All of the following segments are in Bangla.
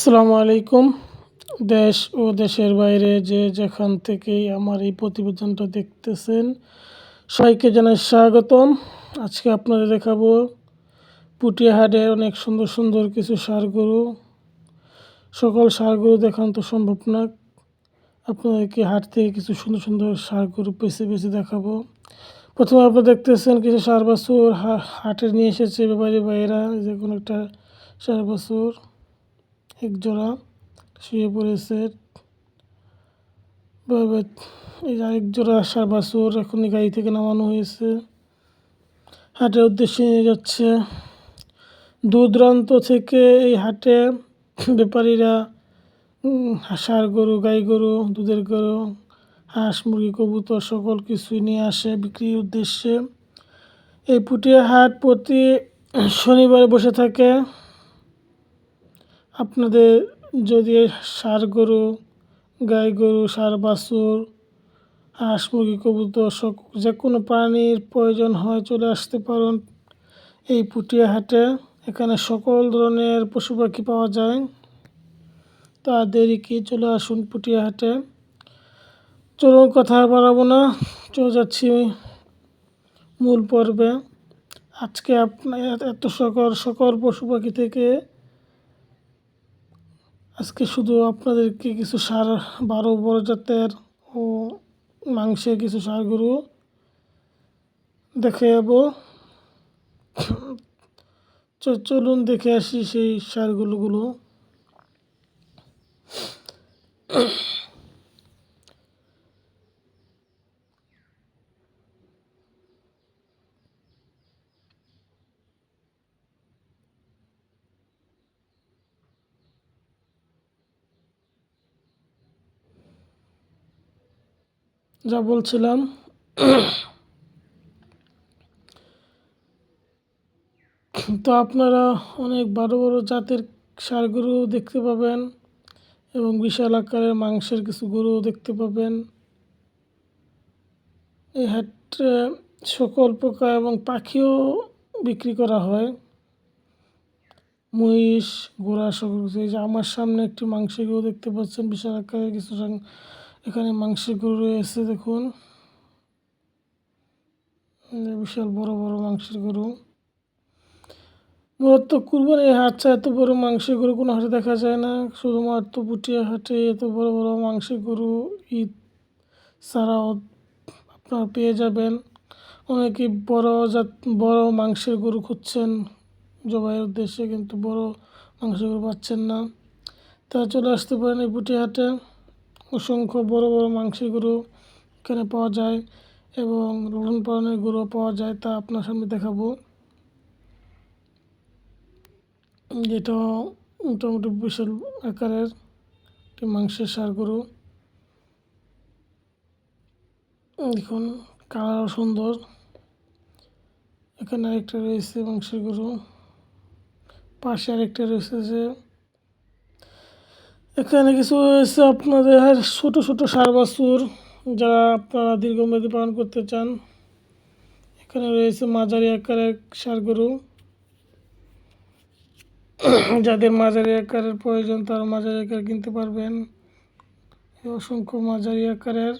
আসসালামু আলাইকুম। দেশ ও দেশের বাইরে যে যেখান থেকেই আমার এই প্রতিবেদনটা দেখতেছেন, সবাইকে জানাই স্বাগতম। আজকে আপনাদের দেখাবো পুটিয়াহাটের অনেক সুন্দর সুন্দর কিছু সার গরু সকল সার গরু দেখানো তো সম্ভব না। আপনাদেরকে হাট থেকে কিছু সুন্দর সুন্দর সার গরু বেছে বেছে দেখাবো। প্রথমে আপনারা দেখতেছেন কিছু সার বাছুর হাটে নিয়ে এসেছে ব্যাপারী ভাইয়েরা যে কোনো একটা সার বাছুর। এক জোড়া শুয়ে পড়েছে। এই আরেক জোড়া সার বাছুর এখনই গাড়ি থেকে নামানো হয়েছে। হাটের উদ্দেশ্যে নিয়ে যাচ্ছে। দূর থেকে এই হাটে ব্যাপারীরা সার গরু, গাই গরু, দুধের গরু, হাঁস, মুরগি, কবুতর সকল কিছুই নিয়ে আসে বিক্রির উদ্দেশ্যে। এই পুটিয়া হাট প্রতি শনিবার বসে থাকে। আপনাদের যদি সার গরু, গাই গরু, সার, বাছুর, হাঁস, মুরগি, কবুতর সব যে কোনো প্রাণীর প্রয়োজন হয় চলে আসতে পারেন এই পুটিয়া হাটে এখানে সকল ধরনের পশু পাখি পাওয়া যায়। তা দেরি কি চলে আসুন পুটিয়া হাটে চলুন কথা বাড়াবো না, চলে যাচ্ছি মূল পর্বে। আজকে আপনার এত সকল সকল পশু পাখি থেকে আজকে শুধু আপনাদেরকে কিছু সার, বারো বড় জাতের ও মাংসের কিছু সারগুলো দেখে যাব চলুন দেখে আসি সেই সারগুলোগুলো। যা বলছিলাম। তো আপনারা অনেক বড় বড় জাতের সার গরু দেখতে পাবেন এবং বিশাল আকারের মাংসের কিছু গরু দেখতে পাবেন। এই হাটে সকল প্রকার এবং পাখিও বিক্রি করা হয়। মহিষ গোড়া সকল কিছু। আমার সামনে একটি মাংসের গরু দেখতে পাচ্ছেন, বিশাল আকারের কিছু এখানে মাংসের গরু রয়েছে, দেখুন। বিশাল বড় বড় মাংসের গরু। মূলত কুরবানি হাটটা এত বড় মাংসের গরু কোনো হাটে দেখা যায় না। শুধুমাত্র পুটিয়া হাটে এত বড় বড় মাংসের গরু ঈদ ছাড়াও আপনার পেয়ে যাবেন। অনেকে বড় জাত, বড় মাংসের গরু খুঁজছেন জবাইয়ের উদ্দেশ্যে, কিন্তু বড় মাংসের গরু পাচ্ছেন না। তারা চলে আসতে পারেন এই পুটিয়া হাটে অসংখ্য বড় বড় মাংসের গরু এখানে পাওয়া যায় এবং লালন পালনের গরু পাওয়া যায় তা আপনার সামনে দেখাবো। যেটা মোটামুটি বিশাল আকারের একটি মাংসের সার গরু দেখুন, কালারও সুন্দর। এখানে আরেকটা রয়েছে মাংসের গরু পাশে আরেকটা রয়েছে যে এখানে কিছু রয়েছে আপনাদের ছোট ছোট সার যারা আপনারা দীর্ঘমেয়াদী পালন করতে চান। এখানে রয়েছে মাঝারি আকারের সার গরু। যাদের মাঝারি আকারের প্রয়োজন তারা মাঝারি আকার কিনতে পারবেন। অসংখ্য মাঝারি আকারের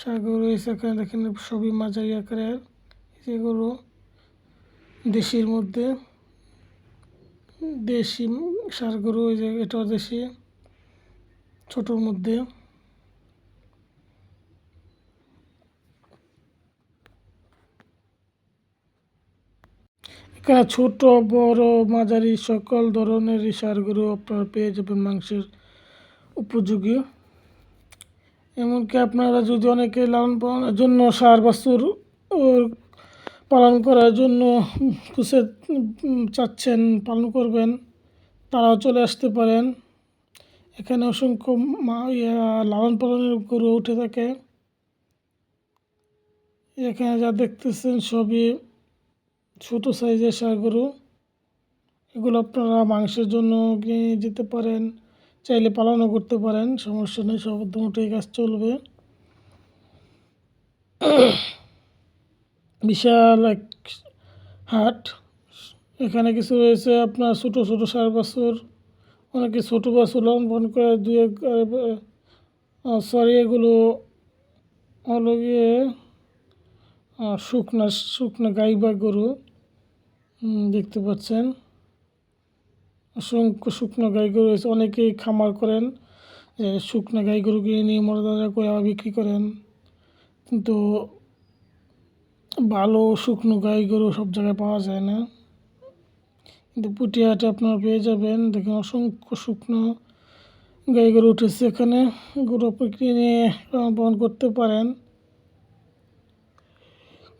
সারগরু রয়েছে। এখানে দেখেন সবই মাঝারি আকারের যেগুলো দেশির মধ্যে। দেশি সার গরু ওই যে, এটাও দেশি, ছোটোর মধ্যে। এখানে ছোট, বড়, মাঝারি সকল ধরনের সার গরু আপনারা পেয়ে যাবেন মাংসের উপযোগী। এমনকি আপনারা যদি অনেকে লালন পালনের জন্য সার বাছুর পালন করার জন্য খুশে চাচ্ছেন, পালন করবেন, তারাও চলে আসতে পারেন। এখানে অসংখ্য মা লালন পালনের গরু উঠে থাকে। এখানে যা দেখতেছেন সবই ছোট সাইজের সার গরু। এগুলো আপনারা মাংসের জন্য কিনে যেতে পারেন, চাইলে পালনও করতে পারেন, সমস্যা নেই, সব দুটোই গাছ চলবে। বিশাল এক হাট। এখানে কিছু রয়েছে আপনার ছোটো ছোটো সার বাছুর, অনেকে ছোটো বাছুর পালন করে দুই এক সরি এগুলো হলো গিয়ে শুকনা শুকনা গাই বা গরু দেখতে পাচ্ছেন। অসংখ্য শুকনো গাই গরু রয়েছে। অনেকেই খামার করেন শুকনো গাই গরু কিনে নিয়ে মর্যাদা করে আবার বিক্রি করেন। কিন্তু ভালো শুকনো গাই গরু সব জায়গায় পাওয়া যায় না। কিন্তু পুটিয়াহাটে আপনারা পেয়ে যাবেন। দেখেন, অসংখ্য শুকনো গাই গরু উঠেছে এখানে। গরু কিনে লালন পালন করতে পারেন।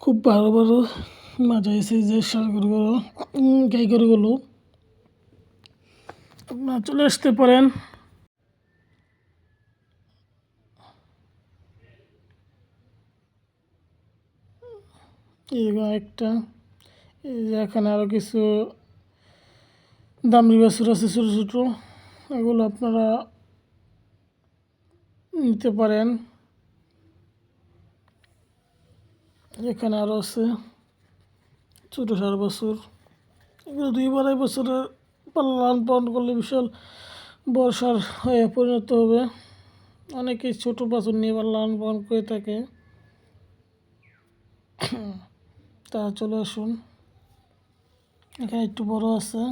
খুব ভালো ভালো মাঝারি সাইজের সার গরুগুলো গাই গরুগুলো। আপনারা চলে আসতে পারেন। এই একটা, এই এখানে আরও কিছু দামড়ি বাছুর আছে, ছোটো ছোটো। এগুলো আপনারা নিতে পারেন। এখানে আরও আছে ছোটো সার বছর এগুলো দুই আড়াই বছরের লালন পালন করলে বিশাল বর্ষার হয়ে পরিণত হবে। অনেকেই ছোটো বাছুর নিয়ে লালন পালন করে থাকে। তা চলে আসুন। এখানে একটু বড় আছে।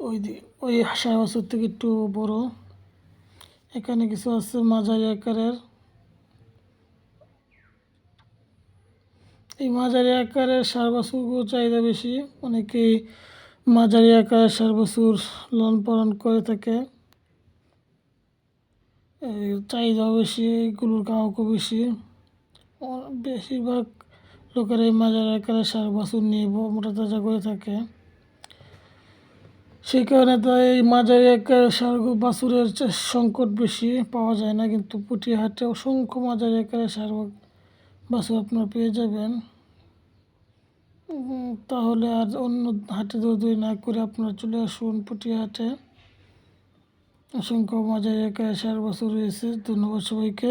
ওই ওই বছর থেকে একটু বড়। এখানে কিছু আছে মাঝারি আকারের। এই মাঝারি আকারের সার বাছুরগুলো চাহিদা বেশি। অনেকেই মাঝারি আকারের সার বাছুর লালন পালন করে থাকে। চাহিদাও বেশি এগুলোর গাঁকও বেশি। বেশিরভাগ লোকের এই মাঝারি আকারের সার, বাছুর নিয়ে মোটা তাজা করে থাকে। সেই কারণে তো এই মাঝারি আকারের সার বাছুরের সংকট বেশি পাওয়া যায় না, কিন্তু পুটিহাটে অসংখ্য মাঝারি আকারের সার বাছুর আপনারা পেয়ে যাবেন। তাহলে আর অন্য হাটে দৌড়দৌড়ি না করে আপনারা চলে আসুন পুটিহাটে। অসংখ্য মাঝারি একা সার বছর রয়েছে। ধন্যবাদ সবাইকে।